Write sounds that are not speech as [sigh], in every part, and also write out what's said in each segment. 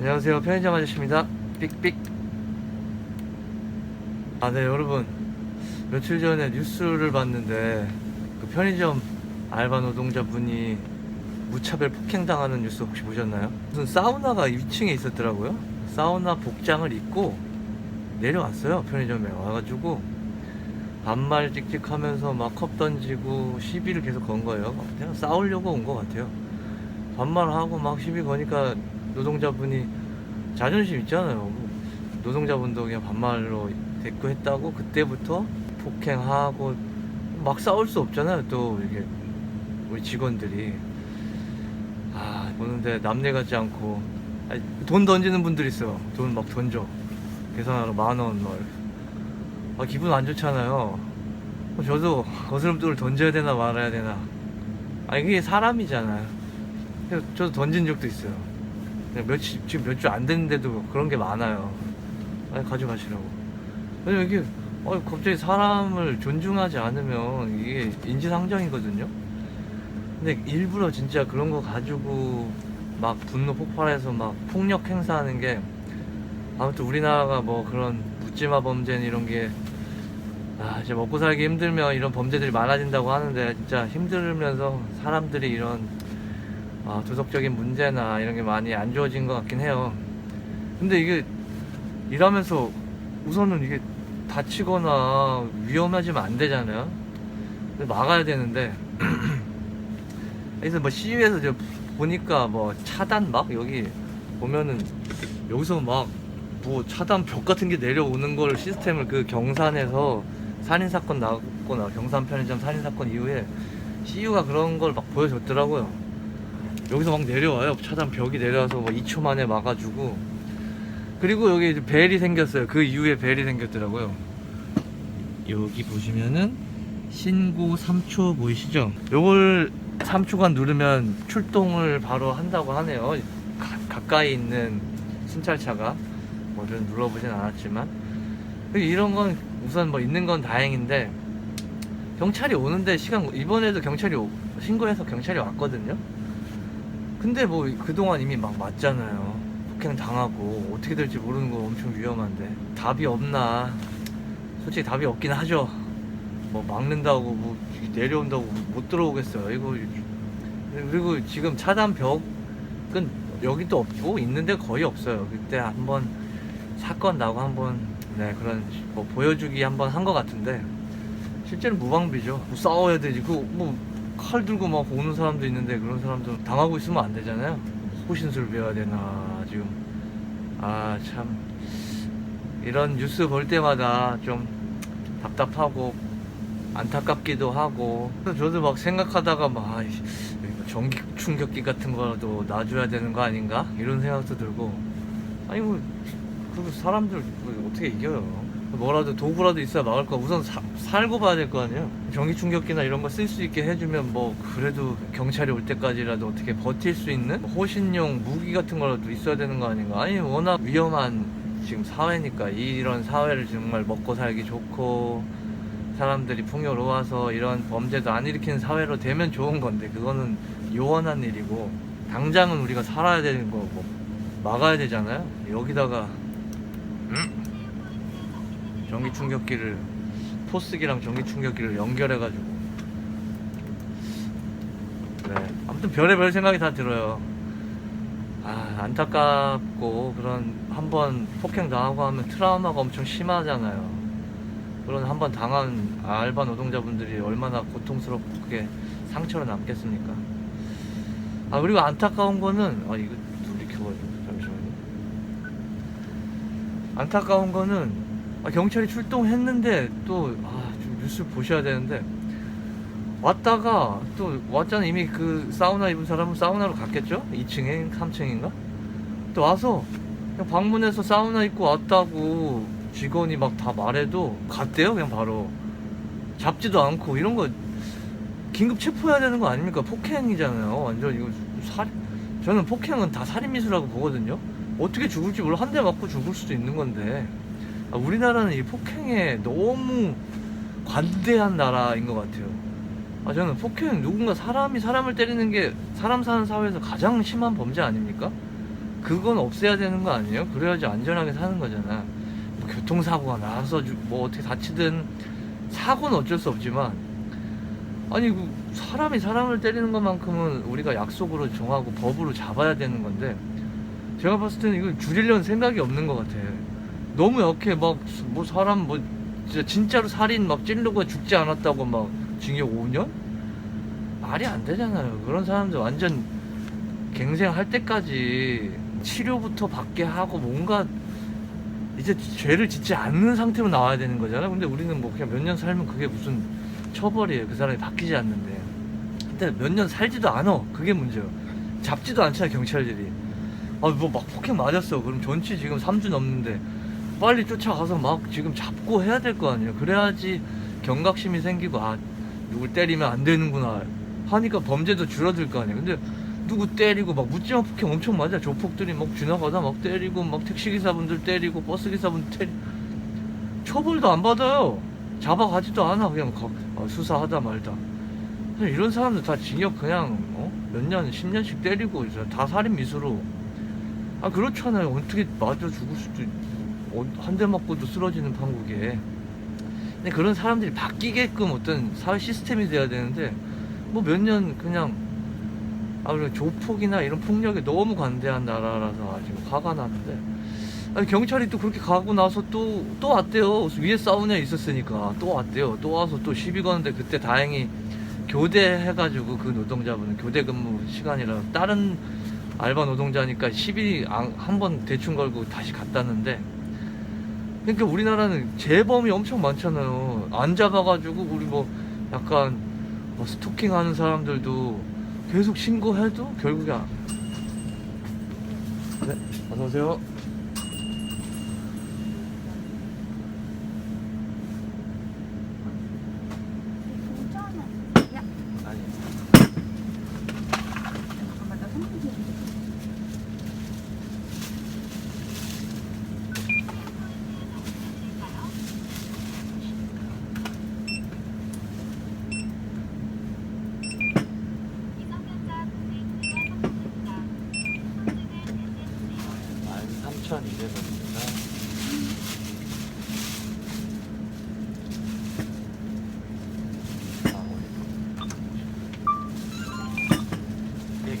안녕하세요. 편의점 아저씨입니다. 삑삑. 아네 여러분. 며칠 전에 뉴스를 봤는데 그 편의점 알바 노동자분이 무차별 폭행당하는 뉴스 혹시 보셨나요? 무슨 사우나가 2층에 있었더라고요. 사우나 복장을 입고 내려왔어요 편의점에. 와가지고 반말 찍찍하면서 막 컵 던지고 시비를 계속 건 거예요. 그냥 싸우려고 온 것 같아요. 반말하고 막 시비 거니까 노동자분이 자존심 있잖아요. 노동자분도 그냥 반말로 대꾸했다고 그때부터 폭행하고 막 싸울 수 없잖아요. 또 이게 우리 직원들이 아 보는데 남내 같지 않고 아니, 돈 던지는 분들 있어요. 돈 막 던져 계산하러 만 원, 뭐 아, 기분 안 좋잖아요. 어, 저도 거스름돈을 던져야 되나 말아야 되나. 아 이게 사람이잖아요. 저도 던진 적도 있어요. 며칠 지금 몇 주 안 됐는데도 그런 게 많아요. 아니 가져가시라고. 왜냐면 이게 어, 갑자기 사람을 존중하지 않으면 이게 인지상정이거든요. 근데 일부러 진짜 그런 거 가지고 막 분노 폭발해서 막 폭력 행사하는 게 아무튼 우리나라가 뭐 그런 묻지마 범죄는 이런 게 아, 이제 먹고 살기 힘들면 이런 범죄들이 많아진다고 하는데 진짜 힘들면서 사람들이 이런 아, 도덕적인 문제나 이런 게 많이 안 좋아진 것 같긴 해요. 근데 이게 일하면서 우선은 이게 다치거나 위험하지면 안 되잖아요. 막아야 되는데 [clears throat] 그래서 뭐 시위에서 저 보니까 뭐 차단 막 여기 보면은 여기서 막 뭐 차단 벽 같은 게 내려오는 걸 시스템을 그 경산에서 살인 사건 나거나 경산 편의점 살인 사건 이후에 CU가 그런 걸 막 보여줬더라고요. 여기서 막 내려와요. 차단 벽이 내려와서 뭐 2초 만에 막아주고. 그리고 여기 이제 벨이 생겼어요. 그 이후에 벨이 생겼더라고요. 여기 보시면은 신고 3초 보이시죠? 요걸 3초간 누르면 출동을 바로 한다고 하네요. 가, 가까이 있는 순찰차가 뭐를 눌러보진 않았지만 이런 건 우선 뭐 있는 건 다행인데 경찰이 오는데 시간 이번에도 경찰이 오- 신고해서 경찰이 왔거든요. 근데 뭐 그동안 이미 막 맞잖아요. 폭행 당하고 어떻게 될지 모르는 거 엄청 위험한데 답이 없나? 솔직히 답이 없긴 하죠. 뭐 막는다고 뭐 내려온다고 못 들어오겠어요. 이거 그리고 지금 차단 벽은 여기도 없고 있는데 거의 없어요. 그때 한번 사건 나고 한번 네 그런 뭐 보여주기 한번 한 것 같은데 실제는 무방비죠. 뭐 싸워야 되지. 그뭐 칼 들고 막 오는 사람도 있는데 그런 사람도 당하고 있으면 안 되잖아요. 호신술 배워야 되나 지금. 아 참. 이런 뉴스 볼 때마다 좀 답답하고 안타깝기도 하고. 저도 막 생각하다가 막뭐 전기 충격기 같은 거라도 놔줘야 되는 거 아닌가? 이런 생각도 들고. 아니 뭐 그 사람들 뭐 어떻게 이겨요 뭐라도 도구라도 있어야 막을 거 우선 사- 살고 봐야 될 거 아니에요? 전기 충격기나 이런 거 쓸 수 있게 해주면 뭐 그래도 경찰이 올 때까지라도 어떻게 버틸 수 있는 호신용 무기 같은 거라도 있어야 되는 거 아닌가? 아니 워낙 위험한 지금 사회니까 이런 사회를 정말 먹고 살기 좋고 사람들이 풍요로워서 이런 범죄도 안 일으키는 사회로 되면 좋은 건데 그거는 요원한 일이고 당장은 우리가 살아야 되는 거고 막아야 되잖아요. 여기다가 음? 전기 충격기를 포스기랑 전기 충격기를 연결해가지고. 네 아무튼 별의별 생각이 다 들어요. 아 안타깝고 그런 한번 폭행 당하고 하면 트라우마가 엄청 심하잖아요. 그런 한번 당한 알바 노동자분들이 얼마나 고통스럽게 상처로 남겠습니까? 아 그리고 안타까운 거는 아 이거 둘이 켜가지고 잠시만요. 안타까운 거는 아, 경찰이 출동했는데 또 아, 좀 뉴스 보셔야 되는데. 왔다가 또 왔잖아. 이미 그 사우나 입은 사람은 사우나로 갔겠죠? 2층에 3층인가? 또 와서 그냥 방문해서 사우나 입고 왔다고 직원이 막 다 말해도 갔대요 그냥 바로. 잡지도 않고 이런 거 긴급 체포해야 되는 거 아닙니까? 폭행이잖아요. 완전 이거 살 저는 폭행은 다 살인미수라고 보거든요. 어떻게 죽을지 몰라. 한 대 맞고 죽을 수도 있는 건데. 아, 우리나라는 이 폭행에 너무 관대한 나라인 것 같아요. 아, 저는 폭행 누군가 사람이 사람을 때리는 게 사람 사는 사회에서 가장 심한 범죄 아닙니까? 그건 없애야 되는 거 아니에요? 그래야지 안전하게 사는 거잖아. 뭐 교통사고가 나서 주- 뭐 어떻게 다치든 사고는 어쩔 수 없지만 아니 그 사람이 사람을 때리는 것만큼은 우리가 약속으로 정하고 법으로 잡아야 되는 건데 제가 봤을 때는 이걸 줄이려는 생각이 없는 것 같아. 너무 약해 막 뭐 사람 뭐 진짜 진짜로 살인 막 찌르고 죽지 않았다고 막 징역 5년? 말이 안 되잖아요. 그런 사람들 완전 갱생할 때까지 치료부터 받게 하고 뭔가 이제 죄를 짓지 않는 상태로 나와야 되는 거잖아. 근데 우리는 뭐 그냥 몇 년 살면 그게 무슨 처벌이에요. 그 사람이 바뀌지 않는데. 근데 몇 년 살지도 않아. 그게 문제예요. 잡지도 않잖아, 경찰들이. 아, 뭐 막 폭행 맞았어. 그럼 전치 지금 3주 넘는데 빨리 쫓아가서 막 지금 잡고 해야 될 거 아니에요. 그래야지 경각심이 생기고 아, 누굴 때리면 안 되는구나 하니까 범죄도 줄어들 거 아니에요. 근데 누구 때리고 막 묻지마 폭행 엄청 맞아. 조폭들이 막 지나가다 막 때리고 막 택시기사분들 때리고 버스기사분들 때리 처벌도 안 받아요. 잡아가지도 않아. 그냥 거- 어, 수사하다 말다. 이런 사람들 다 징역 그냥 어? 몇 년, 10년씩 때리고 다 살인 미수로. 아 그렇잖아요. 어떻게 맞아 죽을 수도 한 대 맞고도 쓰러지는 판국에. 근데 그런 사람들이 바뀌게끔 어떤 사회 시스템이 돼야 되는데 뭐 몇 년 그냥 아 그리고 조폭이나 이런 폭력에 너무 관대한 나라라서 지금 화가 나는데. 아니 경찰이 또 그렇게 가고 나서 또 또 왔대요. 위에 싸우냐 있었으니까. 또 왔대요. 또 와서 또 시비 거는데 그때 다행히 교대해가지고 그 노동자분은 교대 근무 시간이라 다른 알바 노동자니까 시비 한 번 대충 걸고 다시 갔다는데 그러니까 우리나라는 재범이 엄청 많잖아요. 안 잡아가지고 우리 뭐 약간 뭐 스토킹 하는 사람들도 계속 신고해도 결국에 안... 네 어서 오세요 3,200원입니다. 예,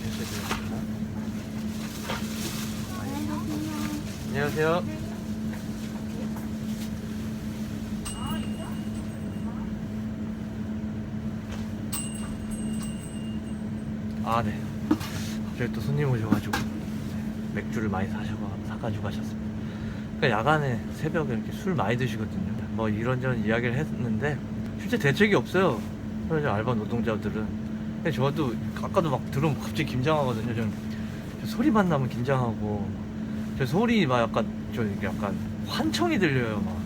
안녕하세요. 아, 네. 갑자기 또 손님 오셔가지고 네, 맥주를 많이 사셔. 가지고 가셨습니다. 그러니까 야간에 새벽에 이렇게 술 많이 드시거든요. 뭐 이런저런 이야기를 했는데 실제 대책이 없어요. 현재 알바 노동자들은. 저도 아까도 막 들으면 갑자기 긴장하거든요. 저는 저 소리만 나면 긴장하고 저 소리 막 약간 저 이게 약간 환청이 들려요. 막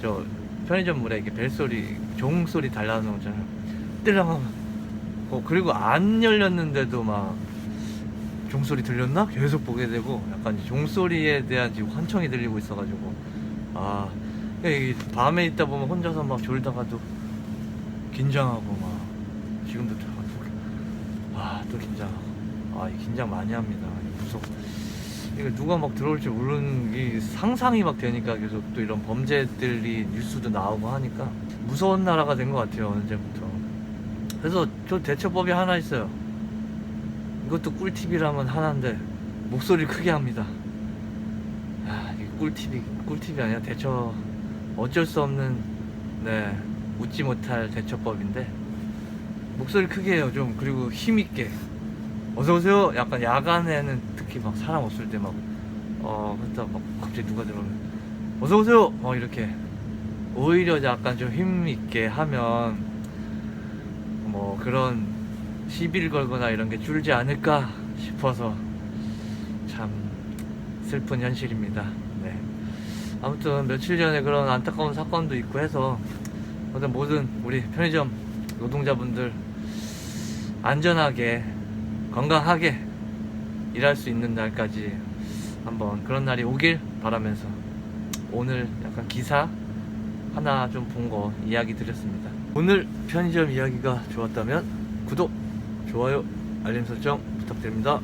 저 편의점 문에 이렇게 벨소리, 종소리 달라놓잖아요. 뜰랑 하면 어, 그리고 안 열렸는데도 막 종소리 들렸나? 계속 보게 되고 약간 종소리에 대한 지금 환청이 들리고 있어가지고. 아 그러니까 밤에 있다 보면 혼자서 막 졸다가도 긴장하고 막 지금도 아또 긴장하고. 아이 긴장 많이 합니다. 무섭 이거 누가 막 들어올지 모르는 이 상상이 막 되니까 계속 또 이런 범죄들이 뉴스도 나오고 하니까 무서운 나라가 된 것 같아요 언제부터. 그래서 저 대처법이 하나 있어요 이것도 꿀팁이라면 하나인데 목소리를 크게 합니다. 아, 이게 꿀팁이 꿀팁이 아니라 대처 어쩔 수 없는 네 웃지 못할 대처법인데 목소리 크게 해요 좀 그리고 힘 있게 어서 오세요. 약간 야간에는 특히 막 사람 없을 때 막어 그러다 막 갑자기 누가 들어오면 어서 오세요. 막 이렇게 오히려 약간 좀 힘 있게 하면 뭐 그런 시비를 걸거나 이런 게 줄지 않을까 싶어서 참 슬픈 현실입니다. 네. 아무튼 며칠 전에 그런 안타까운 사건도 있고 해서 어떤 모든 우리 편의점 노동자분들 안전하게 건강하게 일할 수 있는 날까지 한번 그런 날이 오길 바라면서 오늘 약간 기사 하나 좀 본 거 이야기 드렸습니다. 오늘 편의점 이야기가 좋았다면 구독, 좋아요, 알림 설정 부탁드립니다.